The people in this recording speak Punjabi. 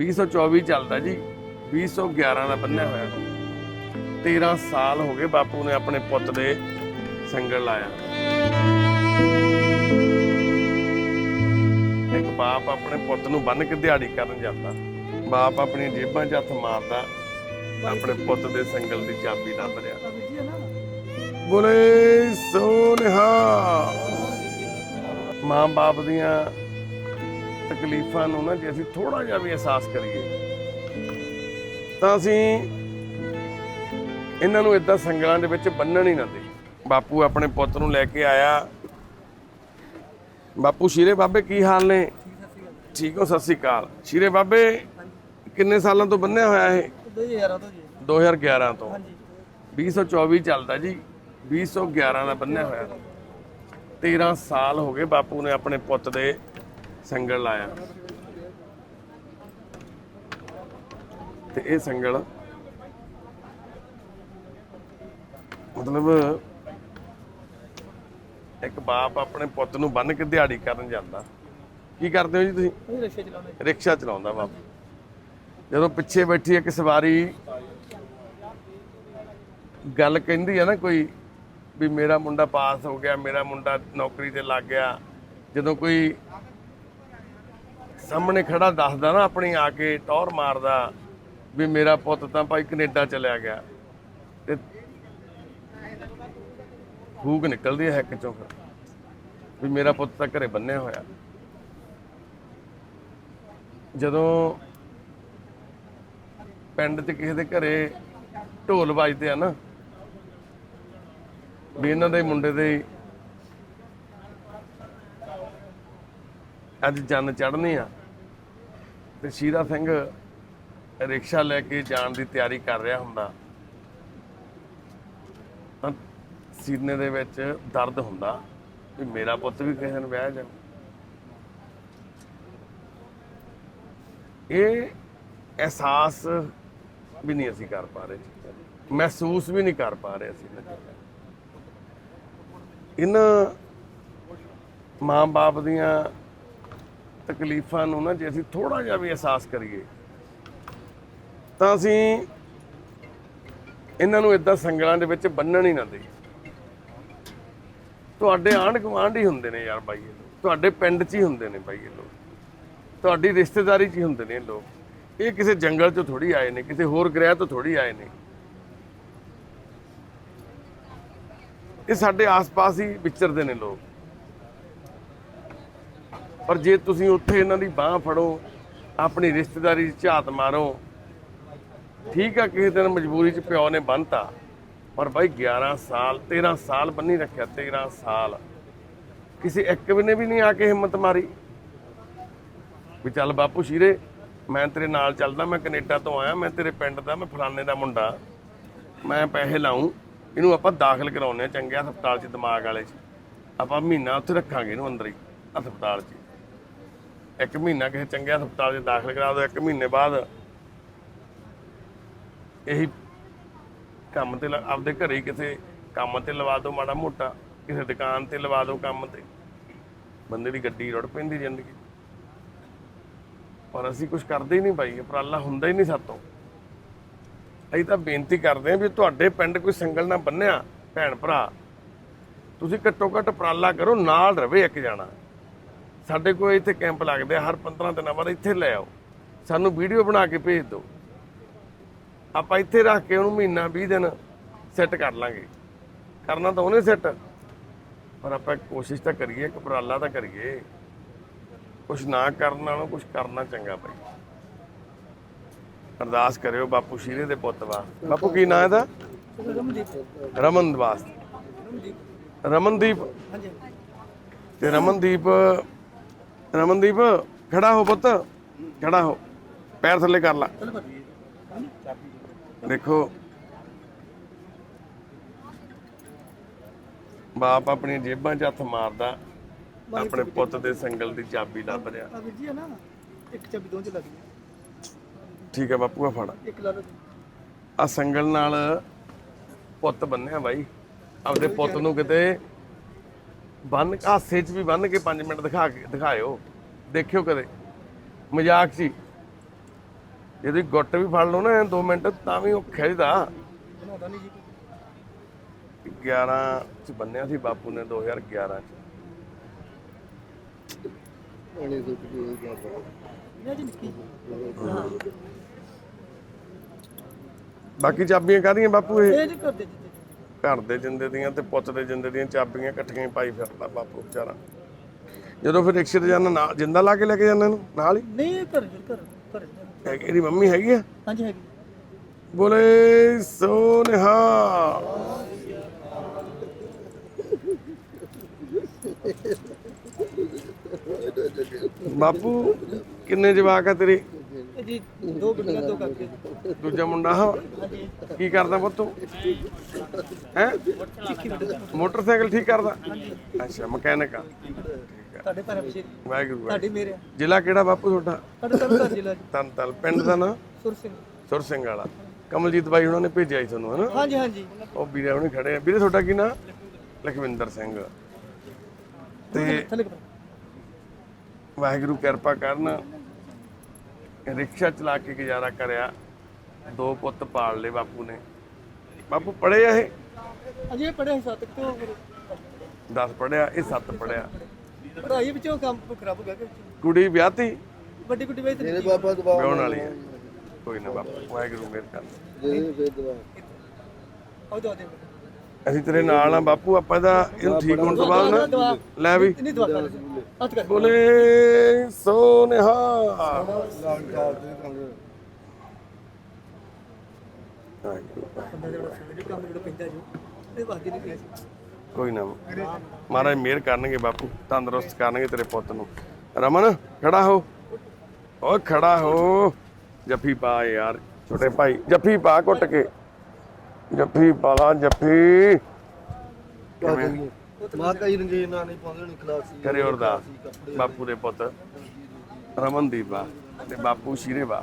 2024 ਚੱਲਦਾ ਜੀ। 2011 ਦਾ ਬੰਨਿਆ ਹੋਇਆ। 13 ਸਾਲ ਹੋ ਗਏ ਬਾਪੂ ਨੇ ਆਪਣੇ ਪੁੱਤ ਦੇ ਸੰਗਲ ਲਾਇਆ। ਇੱਕ ਬਾਪ ਆਪਣੇ ਪੁੱਤ ਨੂੰ ਬੰਨ ਕੇ ਦਿਹਾੜੀ ਕਰਨ ਜਾਂਦਾ। ਬਾਪ ਆਪਣੀ ਜੇਬਾਂ 'ਚ ਹੱਥ ਮਾਰਦਾ, ਆਪਣੇ ਪੁੱਤ ਦੇ ਸੰਗਲ ਦੀ ਚਾਬੀ ਲੱਭ ਰਿਹਾ। ਬੋਲੇ ਸੋਨਹਾ। ਮਾਂ ਬਾਪ ਦੀਆਂ ਤਕਲੀਫਾਂ ਨੂੰ ਨਾ ਜੇ ਅਸੀਂ ਥੋੜਾ ਜਿਹਾ ਵੀ ਅਹਿਸਾਸ ਕਰੀਏ ਤਾਂ ਅਸੀਂ ਇਹਨਾਂ ਨੂੰ ਇਦਾਂ ਸੰਗਲਾਂ ਦੇ ਵਿੱਚ ਬੰਨਣ ਹੀ ਨਾ ਦੇ ਬਾਪੂ ਆਪਣੇ ਪੁੱਤ ਨੂੰ ਲੈ ਕੇ ਆਇਆ। ਬਾਪੂ ਸ਼ੀਰੇ ਬਾਬੇ ਕੀ ਹਾਲ ਨੇ? ਠੀਕ ਹੋ ਸਤਿ ਸ੍ਰੀ ਅਕਾਲ। ਸ਼ੀਰੇ ਬਾਬੇ ਕਿੰਨੇ ਸਾਲਾਂ ਤੋਂ ਬੰਨਿਆ ਹੋਇਆ ਇਹ? 2011 ਤੋਂ ਜੀ। 2011 ਤੋਂ। ਹਾਂਜੀ। 2024 ਚੱਲਦਾ ਜੀ। 2011 ਦਾ ਬੰਨਿਆ ਹੋਇਆ। 13 ਸਾਲ ਹੋ ਗਏ ਬਾਪੂ ਨੇ ਆਪਣੇ ਪੁੱਤ ਦੇ। ਸੰਗਲ ਲਾਇਆ ਤੇ ਇਹ ਸੰਗਲ ਮਤਲਬ ਇੱਕ ਬਾਪ ਆਪਣੇ ਪੁੱਤ ਨੂੰ ਬੰਨ ਕੇ ਦਿਹਾੜੀ ਕਰਨ ਜਾਂਦਾ। ਕੀ ਕਰਦੇ ਹੋ ਜੀ ਤੁਸੀਂ? ਉਹ ਰਿਕਸ਼ੇ ਚਲਾਉਂਦੇ ਰਿਕਸ਼ਾ ਚਲਾਉਂਦਾ ਬਾਪ। ਜਦੋਂ ਪਿੱਛੇ ਬੈਠੀ ਇੱਕ ਸਵਾਰੀ ਗੱਲ ਕਹਿੰਦੀ ਆ ਨਾ ਕੋਈ ਵੀ ਮੇਰਾ ਮੁੰਡਾ ਪਾਸ ਹੋ ਗਿਆ ਮੇਰਾ ਮੁੰਡਾ ਨੌਕਰੀ ਤੇ ਲੱਗ ਗਿਆ। ਜਦੋਂ ਕੋਈ ਸਾਹਮਣੇ ਖੜਾ ਦੱਸਦਾ ਨਾ ਆਪਣੀ ਆ ਕੇ ਟੌਰ ਮਾਰਦਾ ਵੀ ਮੇਰਾ ਪੁੱਤ ਤਾਂ ਭਾਈ ਕੈਨੇਡਾ ਚਲਿਆ ਗਿਆ। ਤੇ ਫੂਕ ਨਿਕਲਦੀ ਹੈ ਇੱਕ ਚੋਂ ਫਿਰ, ਵੀ ਮੇਰਾ ਪੁੱਤ ਤਾਂ ਘਰੇ ਬੰਨਿਆ ਹੋਇਆ। ਜਦੋਂ ਪਿੰਡ 'ਚ ਕਿਸੇ ਦੇ ਘਰੇ ਢੋਲ ਵੱਜਦੇ ਆ ਨਾ, ਵੀ ਇਹਨਾਂ ਦੇ ਮੁੰਡੇ ਦੇ ਅੱਜ ਜੰਨ ਚੜ੍ਹਨੀ ਆ। ਤੇ ਸ਼ੀਰਾ ਸਿੰਘ ਰਿਕਸ਼ਾ ਲੈ ਕੇ ਜਾਣ ਦੀ ਤਿਆਰੀ ਕਰ ਰਿਹਾ ਹੁੰਦਾ। ਤਾਂ ਸੀਨੇ ਦੇ ਵਿੱਚ ਦਰਦ ਹੁੰਦਾ ਵੀ ਮੇਰਾ ਪੁੱਤ ਵੀ ਕਿਸੇ ਨੂੰ ਵਿਆਹ ਜਾ ਇਹ ਅਹਿਸਾਸ ਵੀ ਨਹੀਂ ਅਸੀਂ ਕਰ ਪਾ ਰਹੇ। ਚੀਜ਼ਾਂ ਮਹਿਸੂਸ ਵੀ ਨਹੀਂ ਕਰ ਪਾ ਰਹੇ ਅਸੀਂ। ਇਹਨਾਂ ਮਾਂ-ਬਾਪ ਦੀਆਂ ਤਕਲੀਫਾਂ ਨੂੰ ਨਾ ਜੇ ਅਸੀਂ ਥੋੜਾ ਜਿਹਾ ਵੀ ਅਹਿਸਾਸ ਕਰੀਏ, ਤਾਂ ਅਸੀਂ ਇਹਨਾਂ ਨੂੰ ਇਦਾਂ ਸੰਗਲਾਂ ਦੇ ਵਿੱਚ ਬੰਨਣ ਹੀ ਨਾ ਦੇ ਤੁਹਾਡੇ ਆਂਢ ਗੁਆਂਢ ਹੀ ਹੁੰਦੇ ਨੇ ਯਾਰ ਬਾਈ ਇਹ ਲੋਕ। ਤੁਹਾਡੇ ਪਿੰਡ 'ਚ ਹੀ ਹੁੰਦੇ ਨੇ ਬਾਈ ਇਹ ਲੋਕ। ਤੁਹਾਡੀ ਰਿਸ਼ਤੇਦਾਰੀ 'ਚ ਹੀ ਹੁੰਦੇ ਨੇ ਇਹ ਲੋਕ। ਇਹ ਕਿਸੇ ਜੰਗਲ 'ਚੋਂ ਥੋੜੀ ਆਏ ਨੇ, ਕਿਸੇ ਹੋਰ ਗ੍ਰਹਿ ਤੋਂ ਥੋੜੀ ਆਏ ਨੇ। ਇਹ ਸਾਡੇ ਆਸ-ਪਾਸ ਹੀ ਵਿਚਰਦੇ ਨੇ ਲੋਕ। ਪਰ ਜੇ ਤੁਸੀਂ ਉੱਥੇ ਇਹਨਾਂ ਦੀ ਬਾਹ ਫੜੋ, ਆਪਣੀ ਰਿਸ਼ਤੇਦਾਰੀ 'ਚ ਝਾਤ ਮਾਰੋ, ਠੀਕ ਆ, ਕਿਸੇ ਦਿਨ ਮਜਬੂਰੀ 'ਚ ਪਿਓ ਨੇ ਬੰਨਤਾ, ਪਰ ਬਾਈ 11 ਸਾਲ 13 ਸਾਲ ਬੰਨੀ ਰੱਖਿਆ 13 ਸਾਲ। ਕਿਸੇ ਇੱਕ ਵੀ ਨੇ ਵੀ ਨਹੀਂ ਆ ਕੇ ਹਿੰਮਤ ਮਾਰੀ। ਵੀ ਚੱਲ ਬਾਪੂ ਸ਼ੀਰੇ, ਮੈਂ ਤੇਰੇ ਨਾਲ ਚੱਲਦਾ, ਮੈਂ ਕੈਨੇਡਾ ਤੋਂ ਆਇਆ, ਮੈਂ ਤੇਰੇ ਪਿੰਡ ਦਾ, ਮੈਂ ਫਲਾਣੇ ਦਾ ਮੁੰਡਾ। ਮੈਂ ਪੈਸੇ ਲਾਉਂ ਇਹਨੂੰ ਆਪਾਂ ਦਾਖਲ ਕਰਾਉਨੇ ਆ ਚੰਗੇ ਹਸਪਤਾਲ 'ਚ ਦਿਮਾਗ ਵਾਲੇ 'ਚ। ਆਪਾਂ ਮਹੀਨਾ ਉੱਥੇ ਰੱਖਾਂਗੇ ਇਹਨੂੰ ਅੰਦਰ ਹੀ, ਹਸਪਤਾਲ 'ਚ। ਇੱਕ ਮਹੀਨਾ ਕਿਸੇ ਚੰਗੇ ਹਸਪਤਾਲ 'ਚ ਦਾਖਲ ਕਰਾ ਦਿਓ ਇੱਕ ਮਹੀਨੇ ਬਾਅਦ ਇਹੀ ਕੰਮ ਤੇ ਲ- ਆਪਦੇ ਘਰੇ ਕਿਸੇ ਕੰਮ ਤੇ ਲਵਾ ਦਿਓ ਮਾੜਾ ਮੋਟਾ, ਕਿਸੇ ਦੁਕਾਨ ਤੇ ਲਵਾ ਦਿਓ ਕੰਮ ਤੇ। ਬੰਦੇ ਦੀ ਗੱਡੀ ਰੁੜ ਪੈਂਦੀ ਜ਼ਿੰਦਗੀ। ਪਰ ਅਸੀਂ ਕੁਝ ਕਰਦੇ ਹੀ ਨਹੀਂ ਬਾਈ, ਉਪਰਾਲਾ ਹੁੰਦਾ ਹੀ ਨਹੀਂ ਸਾਤੋਂ ਅਸੀਂ ਤਾਂ ਬੇਨਤੀ ਕਰਦੇ ਹਾਂ ਵੀ ਤੁਹਾਡੇ ਪਿੰਡ ਕੋਈ ਸੰਗਲ ਨਾ ਬੰਨਿਆ, ਭੈਣ ਭਰਾ। ਤੁਸੀਂ ਘੱਟੋ ਘੱਟ ਉਪਰਾਲਾ ਕਰੋ, ਨਾਲ ਰਵੇ ਇੱਕ ਜਾਣਾ। ਸਾਡੇ ਕੋਲ ਇੱਥੇ ਕੈਂਪ ਲੱਗਦੇ ਆ, ਹਰ 15 ਦਿਨਾਂ ਬਾਅਦ ਇੱਥੇ ਲੈ ਆਓ। ਸਾਨੂੰ ਵੀਡੀਓ ਬਣਾ ਕੇ ਭੇਜ ਦਿਓ। ਆਪਾਂ ਇੱਥੇ ਰੱਖ ਕੇ ਉਹਨੂੰ ਮਹੀਨਾ 20 ਦਿਨ ਸੈੱਟ ਕਰ ਲਾਂਗੇ। ਕਰਨਾ ਤਾਂ ਉਹਨੇ ਸੈੱਟ ਪਰ ਆਪਾਂ ਕੋਸ਼ਿਸ਼ ਤਾਂ ਕਰੀਏ ਇੱਕ ਉਪਰਾਲਾ ਤਾਂ ਕਰੀਏ। ਕੁਛ ਨਾ ਕਰਨ ਨਾਲੋਂ ਕੁਛ ਕਰਨਾ ਚੰਗਾ ਭਾਈ ਅਰਦਾਸ ਕਰਿਓ ਬਾਪੂ ਸ਼ੀਰੇ ਦੇ ਪੁੱਤ ਵਾਸਤੇ। ਬਾਪੂ ਕੀ ਨਾਂ ਇਹਦਾ? ਰਮਨਦੀਪ। ਰਮਨ ਵਾਸਤੇ। ਰਮਨਦੀਪ ਰਮਨਦੀਪ। ਹਾਂਜੀ। ਤੇ ਰਮਨਦੀਪ ਰਮਨਦੀਪ ਖੜਾ ਹੋ ਪੁੱਤ। ਖੜਾ ਹੋ। ਪੈਰ ਥੱਲੇ ਕਰ ਲਾ। ਦੇਖੋ। ਬਾਪ ਆਪਣੀ ਜੇਬਾਂ 'ਚ ਹੱਥ ਮਾਰਦਾ ਆਪਣੇ ਪੁੱਤ ਦੇ ਸੰਗਲ ਦੀ ਚਾਬੀ ਲੱਭ ਰਿਹਾ। ਆ ਵੀਰ ਜੀ ਹੈ ਨਾ ਇੱਕ ਚਾਬੀ ਦੋ ਚ ਲੱਗ ਗਈ। ਠੀਕ ਹੈ ਬਾਪੂ ਆ ਫੜ। ਇੱਕ ਲਾ ਲਓ। ਆ ਸੰਗਲ ਨਾਲ ਪੁੱਤ ਬੰਨਿਆ ਬਾਈ। ਆਪਦੇ ਪੁੱਤ ਨੂੰ ਕਿਤੇ ਬੰਨ ਹਾਸੇ 'ਚ ਵੀ ਬੰਨ ਕੇ 5 ਮਿੰਟ ਦਿਖਾ ਕੇ ਦਿਖਾਇਓ। ਦੇਖਿਓ ਕਦੇ। ਮਜ਼ਾਕ 'ਚ ਜੇ ਤੁਸੀਂ ਗੁੱਟ ਵੀ ਫੜ ਲਓ ਨਾ 2 ਮਿੰਟ ਤਾਂ ਵੀ ਉਹ ਖਿੱਚਦਾ ਬਣਾਉਂਦਾ ਨਹੀਂ ਜੀ 11 ਚ ਬੰਨਿਆ ਸੀ ਬਾਪੂ ਨੇ 2011 ਚ। ਇਹ ਜੀ ਨਿੱਕੀ ਬਾਕੀ ਚਾਬੀਆਂ ਕਾਹਦੀਆਂ ਬਾਪੂ ਇਹ? ਇਹ ਜੀ ਕਰਦੇ ਘਰ ਦੇ ਜਿੰਦੇ ਦੀਆਂ ਤੇ ਪੁੱਤ ਦੇ ਜਿੰਦੇ ਦੀਆਂ ਚਾਬੀਆਂ ਇਕੱਠੀਆਂ ਹੀ ਪਾਈ ਫਿਰਦਾ ਬਾਪੂ ਵਿਚਾਰਾ। ਜਦੋਂ ਫਿਰ ਰਿਕਸ਼ੇ ਤੇ ਜਾਣਾ ਨਾਲ ਜਿੰਦਾ ਲਾ ਕੇ ਲੈ ਕੇ ਜਾਂਦਾ ਇਹਨੂੰ? ਨਾਲ ਹੀ? ਨਹੀਂ ਇਹ ਘਰ ਘਰ ਘਰ ਇਹ- ਇਹਦੀ ਮੰਮੀ ਹੈਗੀ ਆ? ਹਾਂਜੀ ਹੈਗੀ। ਬੋਲੇ ਸੋਨਿਹਾ। ਬਾਪੂ ਕਿੰਨੇ ਜਵਾਕ ਆ ਤੇਰੇ? ਜੀ ਦੋ ਬਿੱਲੀਆਂ ਦੋ ਕਾਕੇ ਦੂਜਾ ਮੁੰਡਾ ਕੀ ਕਰਦਾ ਪੁੱਤ ਤੂੰ? ਹੈ? ਮੋਟਰਸਾਈਕਲ ਠੀਕ ਕਰਦਾ? ਅੱਛਾ ਮਕੈਨਿਕ ਆ। ਤੁਹਾਡੇ ਘਰ ਪਿਛੇ ਵਾਹਿਗੁਰੂ ਵਾਹਿਗੁਰੂ। ਤੁਹਾਡੀ ਮੇਰੇ ਜ਼ਿਲ੍ਹਾ ਕਿਹੜਾ ਬਾਪੂ ਤੁਹਾਡਾ? ਤੁਹਾਡੇ ਸਭ ਘਰ ਜ਼ਿਲ੍ਹਾ ਜੀ। ਤਨ ਤਲ ਪਿੰਡ ਦਾ ਨਾਂ? ਸੁਰ ਸਿੰਘ। ਸੁਰ ਸਿੰਘ ਵਾਲਾ। ਕਮਲਜੀਤ ਬਾਈ ਉਹਨਾਂ ਨੇ ਭੇਜਿਆ ਸੀ ਤੁਹਾਨੂੰ ਹਨਾ? ਹਾਂਜੀ ਹਾਂਜੀ। ਉਹ ਵੀਰੇ ਉਹਨੇ ਖੜੇ ਆ। ਵੀਰੇ ਤੁਹਾਡਾ ਕੀ ਨਾਂ? ਲਖਵਿੰਦਰ ਸਿੰਘ। ਤੇ ਵਾਹਿਗੁਰੂ ਕਿਰਪਾ ਕਰਨ। ਰਿਕਸ਼ਾ ਚਲਾ ਕੇ ਗੁਜ਼ਾਰਾ ਕਰਿਆ। ਦੋ ਪੁੱਤ ਪਾਲ ਲਏ ਬਾਪੂ ਨੇ। ਬਾਪੂ ਪੜ੍ਹੇ ਆ ਇਹ? ਇਹ ਪੜਿਆ ਸੱਤ ਤੋਂ ਫਿਰ। 10 ਪੜ੍ਹਿਆ ਇਹ 7 ਪੜ੍ਹਿਆ। ਪੜਾਈ ਵਿੱਚੋਂ ਕੰਮ ਖਰਾਬ ਹੋ ਗਿਆ ਕਿ? ਕੁੜੀ ਵਿਆਹਤੀ ਵੱਡੀ ਕੁੜੀ ਵੇਚ ਦਿੱਤੀ ਬਾਬਾ ਦਬਾ ਵਿਆਹਣ ਵਾਲੀ ਹੈ। ਕੋਈ ਨਾ ਬਾਪੂ ਵਾਹਿਗੁਰੂ ਮਿਹਰ ਦੇ ਫੇਰ ਦੋ ਦੇ। ਅਸੀਂ ਤੇਰੇ ਨਾਲ ਆ ਬਾਪੂ ਆਪਾਂ ਦਾ ਇਹਨੂੰ ਠੀਕ ਹੋਣ ਤੋਂ ਬਾਅਦ ਨਾ। ਲੈ ਵੀ। ਨਹੀਂ ਦਵਾ ਕਰ ਹੱਥ ਕਰ ਬੋਲੇ, ਸੋਨਿਹਾ। ਬੰਦਾ ਜਿਹੜਾ ਸਾਡੇ ਕੰਮ ਜਿਹੜਾ ਪੈਂਦਾ ਜੋ ਇਹ ਵਾਦੀ ਨਹੀਂ ਪਿਆ ਕੋਈ ਨਾ, ਮਹਾਰਾਜ ਮਿਹਰ ਕਰਨਗੇ ਬਾਪੂ, ਤੰਦਰੁਸਤ ਕਰਨਗੇ ਤੇਰੇ ਪੁੱਤ ਨੂੰ। ਰਮਨ, ਖੜਾ ਹੋ। ਓ, ਖੜਾ ਹੋ। ਜੱਫੀ ਪਾ ਯਾਰ, ਛੋਟੇ ਭਾਈ, ਜੱਫੀ ਪਾ ਕੁੱਟ ਕੇ। ਜੱਫੀ ਪਾ ਲਾ ਜੱਫੀ ਮਾਤਾ ਜੀ ਰੰਗੀਨ ਨਾਲ ਨਹੀਂ ਪਾਉਂਦੇ ਨਹੀਂ ਖਲਾਸੀ ਕਰੇ ਅਰਦਾਸ। ਬਾਪੂ ਦੇ ਪੁੱਤ ਰਮਨਦੀਪ ਆ ਤੇ ਬਾਪੂ ਸ਼ੀਰੇ ਬਾ